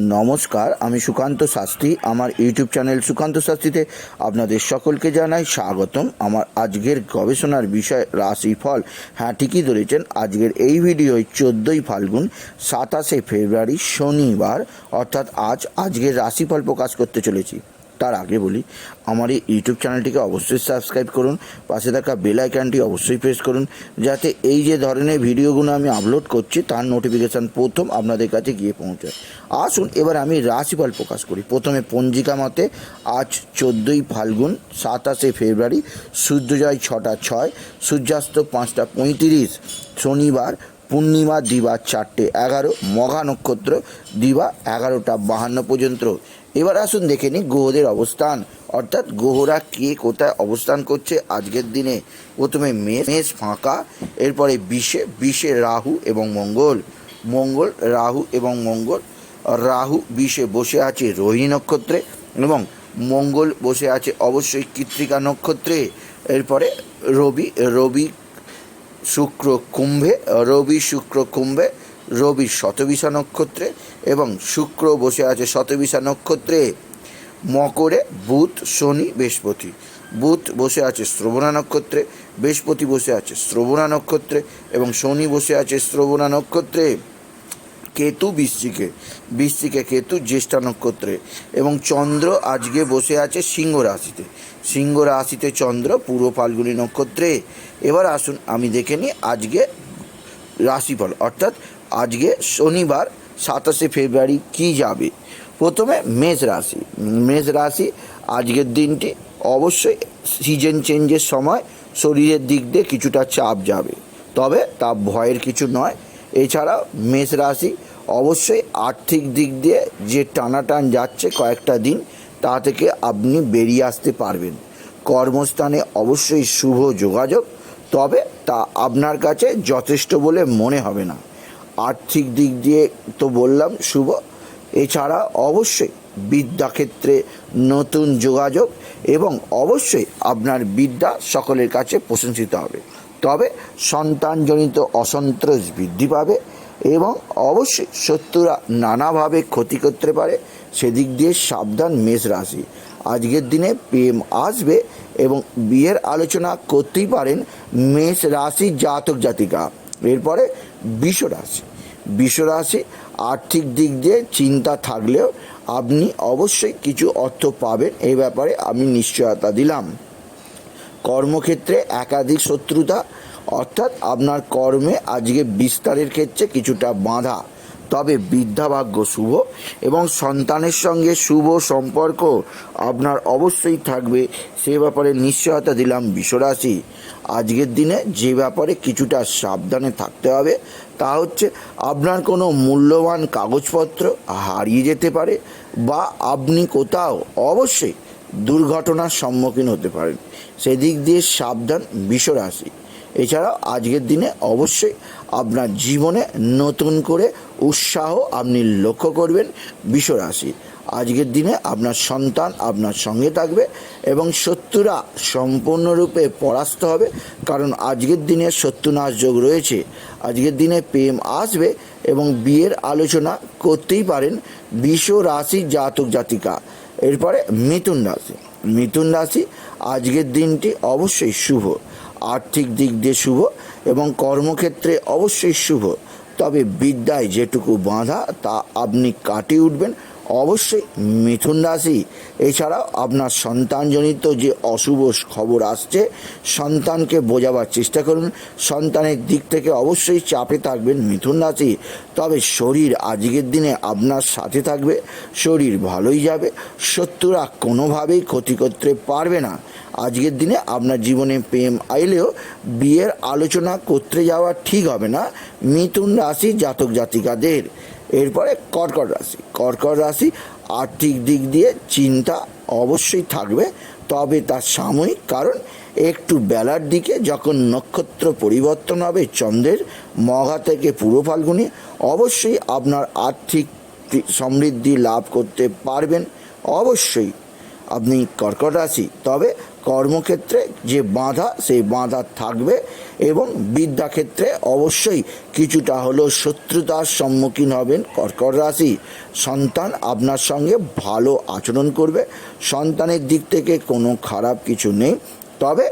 নমস্কার, আমি সুকান্ত শাস্ত্রী। আমার ইউটিউব চ্যানেল সুকান্ত শাস্ত্রীতে আপনাদের সকলকে জানাই স্বাগতম। আমার আজকের গবেষণার বিষয় রাশিফল। হ্যাঁ ঠিকই ধরেছেন, আজকের এই ভিডিওয় চোদ্দই ফাল্গুন, সাতাশে ফেব্রুয়ারি শনিবার। অর্থাৎ আজ, আজকের রাশিফল প্রকাশ করতে চলেছি। তার আগে বলি, আমার এই ইউটিউব চ্যানেলটিকে অবশ্যই সাবস্ক্রাইব করুন, পাশে থাকা বেল আইকনটি অবশ্যই প্রেস করুন, যাতে এই যে ধরনের ভিডিওগুলো আমি আপলোড করছি, তার নোটিফিকেশান প্রথম আপনাদের কাছে গিয়ে পৌঁছায়। আসুন, এবার আমি রাশিফল প্রকাশ করি। প্রথমে পঞ্জিকা মতে, আজ চোদ্দোই ফাল্গুন, সাতাশে ফেব্রুয়ারি, সূর্যোদয় ছটা ছয়, সূর্যাস্ত পাঁচটা পঁয়ত্রিশ, শনিবার পূর্ণিমা দিবা চারটে এগারো, মঘা নক্ষত্র দিবা এগারোটা বাহান্ন পর্যন্ত। এবার আসুন দেখে নিই গ্রহদের অবস্থান। অর্থাৎ গ্রহরা কে কোথায় অবস্থান করছে আজকের দিনে? প্রথমে মেষ মেষ ফাঁকা, এরপরে বিশে বিশে রাহু এবং মঙ্গল। মঙ্গল, রাহু এবং মঙ্গল। রাহু বিশে বসে আছে রোহিণী নক্ষত্রে এবং মঙ্গল বসে আছে অবশ্যই কৃত্রিকা নক্ষত্রে। এরপরে রবি রবি শুক্র কুম্ভে, রবি শুক্র কুম্ভে, রবি শতবিশা নক্ষত্রে এবং শুক্র বসে আছে শতবিশা নক্ষত্রে। মকরে বুধ, শনি, বৃহস্পতি। বুধ বসে আছে শ্রবণা নক্ষত্রে, বৃহস্পতি বসে আছে শ্রবণা নক্ষত্রে এবং শনি বসে আছে শ্রবণা নক্ষত্রে। কেতু বৃশ্চিকে বৃশ্চিকে কেতু জ্যেষ্ঠা নক্ষত্রে এবং চন্দ্র আজকে বসে আছে সিংহ রাশিতে। সিংহ রাশিতে চন্দ্র, পূর্ব ফাল্গুনী নক্ষত্রে। এবার আসুন আমি দেখে নিই আজকে রাশিফল। অর্থাৎ আজকে শনিবার সাতাশে ফেব্রুয়ারি কি যাবে? প্রথমে মেষ রাশি। মেষ রাশি আজকের দিনটি অবশ্যই সিজন চেঞ্জের সময় শরীরের দিক দিয়ে কিছুটা চাপ যাবে। তবে তা ভয়ের কিছু নয়। এছাড়াও মেষ রাশি অবশ্যই আর্থিক দিক দিয়ে যে টানাটান যাচ্ছে কয়েকটা দিন, তা থেকে আপনি বেরিয়ে আসতে পারবেন। কর্মস্থানে অবশ্যই শুভ যোগাযোগ, তবে তা আপনার কাছে যথেষ্ট বলে মনে হবে না। আর্থিক দিক দিয়ে তো বললাম শুভ। এছাড়া অবশ্যই বিদ্যাক্ষেত্রে নতুন যোগাযোগ এবং অবশ্যই আপনার বিদ্যা সকলের কাছে প্রশংসিত হবে। তবে সন্তানজনিত অসন্তোষ বৃদ্ধি পাবে এবং অবশ্যই শত্রুরা নানাভাবে ক্ষতি করতে পারে। সেদিক দিয়ে সাবধান মেষ রাশি। আজকের দিনে প্রেম আসবে এবং বিয়ের আলোচনা করতেই পারেন মেষ রাশি জাতক জাতিকা। এরপরে বিষ রাশি। বিষ রাশি আর্থিক দিক দিয়ে চিন্তা থাকলেও আপনি অবশ্যই কিছু অর্থ পাবেন। এই ব্যাপারে আমি নিশ্চয়তা দিলাম। কর্মক্ষেত্রে একাধিক শত্রুতা, অর্থাৎ আপনার কর্মে আজকে বিস্তারের ক্ষেত্রে কিছুটা বাধা। তবে বিদ্যাভাগ্য শুভ এবং সন্তানের সঙ্গে শুভ সম্পর্ক আপনার অবশ্যই থাকবে। সে ব্যাপারে নিশ্চয়তা দিলাম বিশ্বরাশি। আজকের দিনে যে ব্যাপারে কিছুটা সাবধানে থাকতে হবে, তা হচ্ছে আপনার কোনো মূল্যবান কাগজপত্র হারিয়ে যেতে পারে বা আপনি কোথাও অবশ্যই দুর্ঘটনার সম্মুখীন হতে পারেন। সেদিক দিয়ে সাবধান বিশ্বরাশি। এছাড়াও আজকের দিনে অবশ্যই আপনার জীবনে নতুন করে উৎসাহ আপনি লক্ষ্য করবেন বিশ্বরাশি। আজকের দিনে আপনার সন্তান আপনার সঙ্গে থাকবে এবং শত্রুরা সম্পূর্ণরূপে পরাস্ত হবে, কারণ আজকের দিনে শত্রুনাশ যোগ রয়েছে। আজকের দিনে প্রেম আসবে এবং বিয়ের আলোচনা করতেই পারেন বিশ্ব রাশি জাতক জাতিকা। এরপরে মিথুন রাশি। মিথুন রাশি আজকের দিনটি অবশ্যই শুভ, আর্থিক দিক দিয়ে শুভ এবং কর্মক্ষেত্রে অবশ্যই শুভ। তবে বিদ্যায় যেটুকু বাঁধা তা আপনি কাটিয়ে উঠবেন। অবশ্যই মিথুন রাশি। এছাড়াও আপনার সন্তানজনিত যে অশুভ খবর আসছে, সন্তানকে বোঝাবার চেষ্টা করুন। সন্তানের দিক থেকে অবশ্যই চাপে থাকবেন মিথুন রাশি। তবে শরীর আজকের দিনে আপনার সাথে থাকবে, শরীর ভালোই যাবে, শত্রুরা কোনোভাবেই ক্ষতি করতে পারবে না। আজকের দিনে আপনার জীবনে প্রেম আইলেও বিয়ের আলোচনা করতে যাওয়া ঠিক হবে না, মিথুন রাশি জাতক জাতিকাদের এরপরে কর্কট রাশি। কর্কট রাশি আর্থিক দিক দিয়ে চিন্তা অবশ্যই থাকবে, তবে তার সাময়িক কারণ একটু বেলার দিকে যখন নক্ষত্র পরিবর্তন হবে চন্দ্রের, মঘা থেকে পূর্ব ফাল্গুনি, অবশ্যই আপনার আর্থিক সমৃদ্ধি লাভ করতে পারবেন। অবশ্যই আপনি কর্কট রাশি, তবে কর্মক্ষেত্রে যে বাধা, সেই বাধা থাকবে এবং বিদ্যাক্ষেত্রে অবশ্যই কিছুটা হলেও শত্রুতার সম্মুখীন হবেন কর্কট রাশি। সন্তান আপনার সঙ্গে ভালো আচরণ করবে। সন্তানের দিক থেকে কোনো খারাপ কিছু নেই। তবে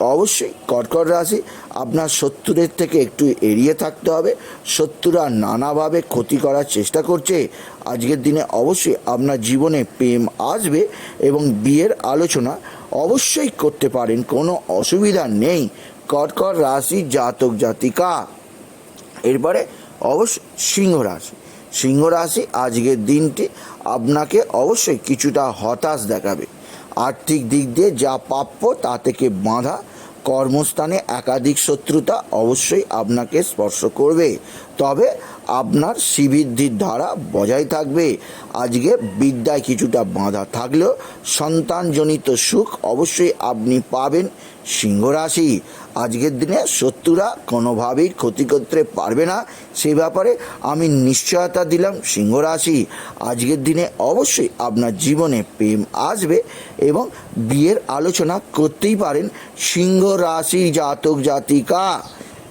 অবশ্যই কর্কট রাশি, আপনার শত্রুদের থেকে একটু এড়িয়ে থাকতে হবে। শত্রুরা নানাভাবে ক্ষতি করার চেষ্টা করছে। আজকের দিনে অবশ্যই আপনার জীবনে প্রেম আসবে এবং বিয়ের আলোচনা অবশ্যই করতে পারেন, কোনো অসুবিধা নেই। কর্কট রাশি জাতক জাতিকা। এরপরে অবশ্য সিংহ রাশি। সিংহ রাশি আজকের দিনটি আপনাকে অবশ্যই কিছুটা হতাশ দেখাবে। আর্থিক দিক দিয়ে যা প্রাপ্য তা থেকে বাঁধা কর্মস্থানে একাধিক শত্রুতা অবশ্যই আপনাকে স্পর্শ করবে। তবে আপনার শ্রীবৃদ্ধির ধারা বজায় থাকবে। আজকে বিদ্যায় কিছুটা বাঁধা থাকলেও সন্তানজনিত সুখ অবশ্যই আপনি পাবেন সিংহ রাশি। আজকের দিনে শত্রুরা কোনোভাবেই ক্ষতি করতে পারবে না। সে ব্যাপারে আমি নিশ্চয়তা দিলাম সিংহ রাশি। আজকের দিনে অবশ্যই আপনার জীবনে প্রেম আসবে এবং বিয়ের আলোচনা করতেই পারেন সিংহ রাশি জাতক জাতিকা।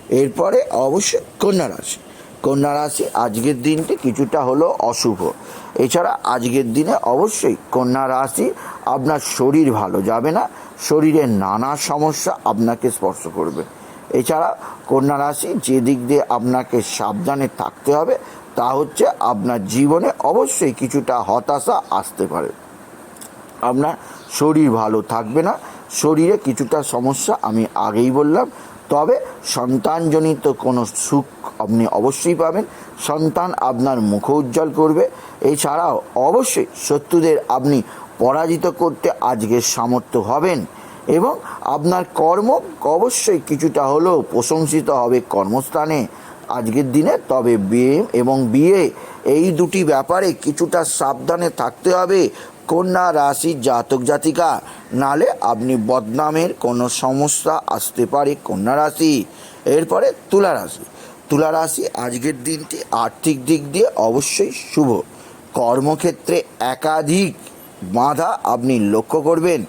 এরপরে অবশ্যই কন্যা রাশি। কন্যা রাশি আজকের দিনটি কিছুটা হলো অশুভ। এছাড়া আজকের দিনে অবশ্যই কন্যা রাশি আপনার শরীর ভালো যাবে না। শরীরের নানা সমস্যা আপনাকে স্পর্শ করবে। এছাড়া কন্যা রাশি যে দিক দিয়ে আপনাকে সাবধানে থাকতে হবে, তা হচ্ছে আপনার জীবনে অবশ্যই কিছুটা হতাশা আসতে পারে। আপনার শরীর ভালো থাকবে না শরীরে কিছুটা সমস্যা, আমি আগেই বললাম। তবে সন্তানজনিত কোনো সুখ আপনি অবশ্যই পাবেন। সন্তান আপনার মুখ উজ্জ্বল করবে। এছাড়াও অবশ্যই শত্রুদের আপনি পরাজিত করতে আজকের সামর্থ্য হবেন এবং আপনার কর্ম অবশ্যই কিছুটা হলেও প্রশংসিত হবে কর্মস্থানে। আজকের দিনে তবে বিয়ে এবং বিয়ে, এই দুটি ব্যাপারে কিছুটা সাবধানে থাকতে হবে। কন্যা রাশি জাতক জাতিকা, নালে আপনি বদনামের কোনো সমস্যা আসতে পারে কন্যা রাশি। এরপরে তুলা রাশি। তুলা রাশি আজকের দিনটি আর্থিক দিক দিয়ে অবশ্যই শুভ। কর্মক্ষেত্রে একাধিক বাধা আপনি লক্ষ্য করবেন।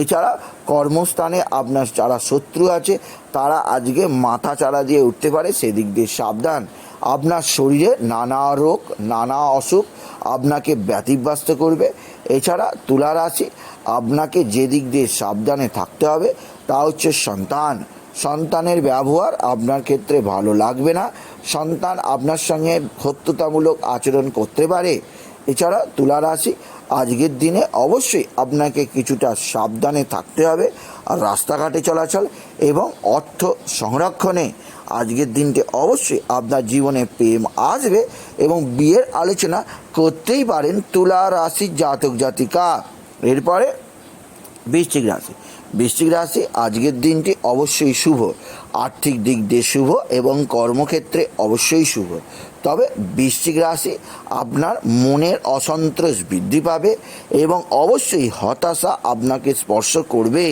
এছাড়া কর্মস্থানে আপনার যারা শত্রু আছে, তারা আজকে মাথা চাড়া দিয়ে উঠতে পারে, সেদিক দিয়ে সাবধান। আপনার শরীরে নানা রোগ, নানা অসুখ আপনাকে ব্যতিব্যস্ত করবে। এছাড়া তুলা রাশি আপনাকে যে দিক দিয়ে সাবধানে থাকতে হবে তা হচ্ছে সন্তান। সন্তানের ব্যবহার আপনার ক্ষেত্রে ভালো লাগবে না। সন্তান আপনার সঙ্গে শত্রুতামূলক আচরণ করতে পারে। এছাড়া তুলা রাশি আজকের দিনে অবশ্যই আপনাকে কিছুটা সাবধানে থাকতে হবে। আর রাস্তাঘাটে চলাচল এবং অর্থ সংরক্ষণে। আজকের দিনটি অবশ্যই আপনার জীবনে প্রেম আসবে এবং বিয়ের আলোচনা করতেই পারেন তুলা রাশির জাতক জাতিকা। এরপরে বৃশ্চিক রাশি। বৃশ্চিক রাশি আজকের দিনটি অবশ্যই শুভ। আর্থিক দিক দিয়ে শুভ এবং কর্মক্ষেত্রে অবশ্যই শুভ। তবে বৃশ্চিক রাশি আপনার মনের অসন্তোষ বৃদ্ধি পাবে এবং অবশ্যই হতাশা আপনাকে স্পর্শ করবে।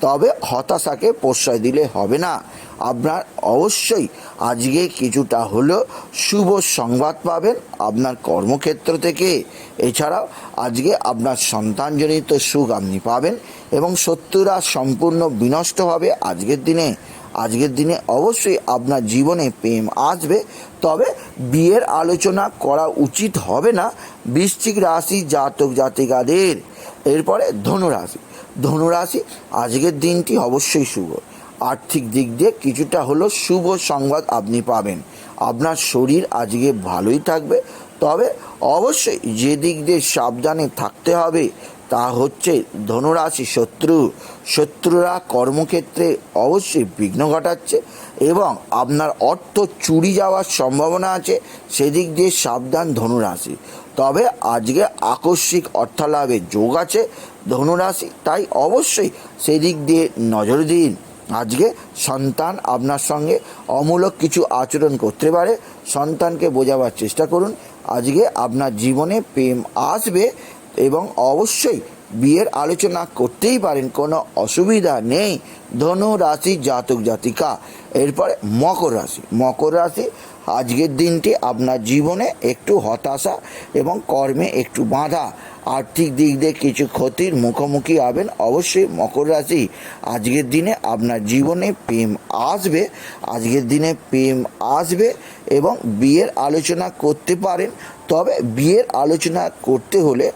তবে হতাশাকে প্রশ্রয় দিলে হবে না। আপনার অবশ্যই আজকে কিছুটা হলেও শুভ সংবাদ পাবেন আপনার কর্মক্ষেত্র থেকে। এছাড়াও আজকে আপনার সন্তানজনিত সুখ আপনি পাবেন এবং শত্রুরা সম্পূর্ণ বিনষ্ট হবে আজকের দিনে। আজকের দিনে অবশ্যই আপনার জীবনে প্রেম আসবে, তবে বিয়ের আলোচনা করা উচিত হবে না। বৃশ্চিক রাশি জাতক জাতিকাদের। এরপরে ধনুরাশি। ধনুরাশি আজকের দিনটি অবশ্যই শুভ। আর্থিক দিক দিয়ে কিছুটা হলো শুভ সংবাদ আপনি পাবেন। আপনার শরীর আজকে ভালোই থাকবে। তবে অবশ্যই যে দিক দিয়ে সাবধানে থাকতে হবে তা হচ্ছে ধনুরাশি শত্রু। শত্রুরা কর্মক্ষেত্রে অবশ্যই বিঘ্ন ঘটাচ্ছে এবং আপনার অর্থ চুরি যাওয়ার সম্ভাবনা আছে, সেদিক দিয়ে সাবধান ধনুরাশি। তবে আজকে আকস্মিক অর্থালাভের যোগ আছে ধনুরাশি, তাই অবশ্যই সেদিক দিয়ে নজর দিন। আজকে সন্তান আপনার সঙ্গে অমূলক কিছু আচরণ করতে পারে। সন্তানকে বোঝাবার চেষ্টা করুন। আজকে আপনার জীবনে প্রেম আসবে এবং অবশ্যই বিয়ের আলোচনা করতেই পারেন, কোনো অসুবিধা নেই। ধনু রাশি জাতক জাতিকা। এরপরে মকর রাশি। মকর রাশি, আজকের দিনটি আপনার জীবনে একটু হতাশা এবং কর্মে একটু বাধা। আর্থিক দিক দিয়ে কিছু ক্ষতির মুখোমুখি হবেন, অবশ্যই মকর রাশি। আজকের দিনে আপনার জীবনে প্রেম আসবে, আজকের দিনে প্রেম আসবে এবং বিয়ের আলোচনা করতে পারেন তবে বিয়ের আলোচনা করতে হলে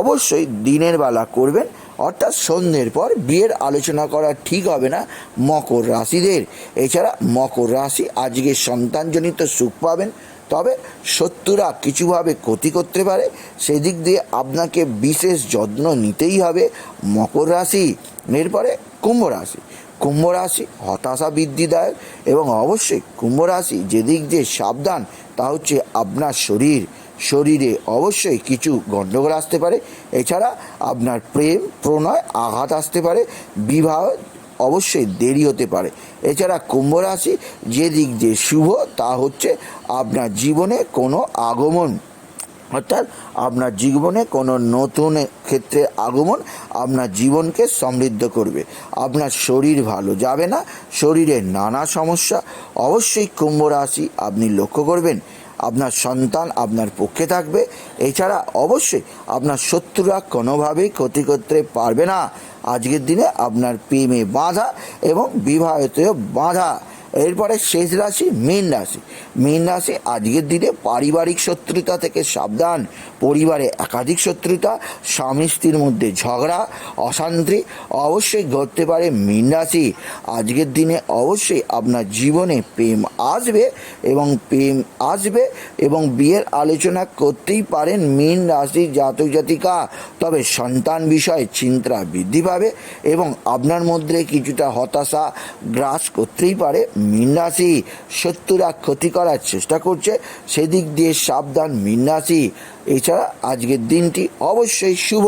অবশ্যই দিনের বেলা করবেন, অর্থাৎ সন্ধ্যের পর বিয়ের আলোচনা করা ঠিক হবে না মকর রাশিদের। এছাড়া মকর রাশি আজকে সন্তানজনিত সুখ পাবেন, তবে শত্রুরা কিছুভাবে ক্ষতি করতে পারে। সেদিক দিয়ে আপনাকে বিশেষ যত্ন নিতেই হবে মকর রাশি। এরপরে কুম্ভ রাশি। কুম্ভ রাশি হতাশা বৃদ্ধিদায়ক এবং অবশ্যই কুম্ভ রাশি যেদিক দিয়ে সাবধান, তা হচ্ছে আপনার শরীর। শরীরে অবশ্যই কিছু গণ্ডগোল আসতে পারে। এছাড়া আপনার প্রেম, প্রণয়, আঘাত আসতে পারে। বিবাহ অবশ্যই দেরি হতে পারে। এছাড়া কুম্ভ রাশি, যে দিক দিয়ে শুভ, তা হচ্ছে আপনার জীবনে কোনো আগমন। অর্থাৎ আপনার জীবনে কোনো নতুন ক্ষেত্রে আগমন আপনার জীবনকে সমৃদ্ধ করবে। আপনার শরীর ভালো যাবে না। শরীরে নানা সমস্যা। অবশ্যই কুম্ভ রাশি আপনি লক্ষ্য করবেন। আপনার সন্তান আপনার পক্ষে থাকবে। এছাড়া অবশ্যই আপনার শত্রুরা কোনোভাবেই ক্ষতি করতে পারবে না। আজকের দিনে আপনার প্রেমে বাধা এবং বিবাহিত বাধা। এরপরে শেষ রাশি মীন রাশি। মীন রাশি আজকের দিনে পারিবারিক শত্রুতা থেকে সাবধান, পরিবারে একাধিক শত্রুতা, স্বামী স্ত্রীর মধ্যে ঝগড়া, অশান্তি অবশ্যই ঘটতে পারে মীন রাশি। আজকের দিনে অবশ্যই আপনার জীবনে প্রেম আসবে এবং প্রেম আসবে এবং বিয়ের আলোচনা করতেই পারেন মীন রাশির জাতক জাতিকা। তবে সন্তান বিষয়ে চিন্তা বৃদ্ধি পাবে এবং আপনার মধ্যে কিছুটা হতাশা গ্রাস করতেই পারে মীন শত্রুরা ক্ষতি করার চেষ্টা করছে। সেদিক দিয়ে সাবধান মীন এছাড়া আজকের দিনটি অবশ্যই শুভ।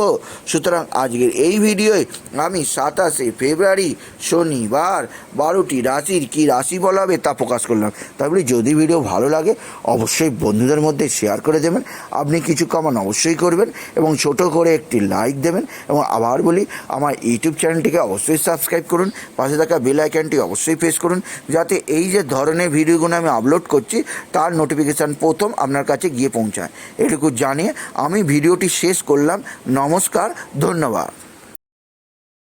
সুতরাং আজকের এই ভিডিওয় আমি সাতাশে ফেব্রুয়ারি শনিবার বারোটি রাশির কী রাশি বলা হবে তা প্রকাশ করলাম। তারপরে যদি ভিডিও ভালো লাগে, অবশ্যই বন্ধুদের মধ্যে শেয়ার করে দেবেন। আপনি কিছু কমান অবশ্যই করবেন এবং ছোট করে একটি লাইক দেবেন এবং আবার বলি, আমার ইউটিউব চ্যানেলটিকে অবশ্যই সাবস্ক্রাইব করুন। পাশে থাকা বেল আইকনটি অবশ্যই প্রেস করুন যাতে এই যে ধরনের ভিডিওগুলো আমি আপলোড করছি, তার নোটিফিকেশান প্রথম আপনার কাছে গিয়ে পৌঁছায়। এটুকু জানিয়ে আমি ভিডিওটি শেষ করলাম। নমস্কার ধন্যবাদ।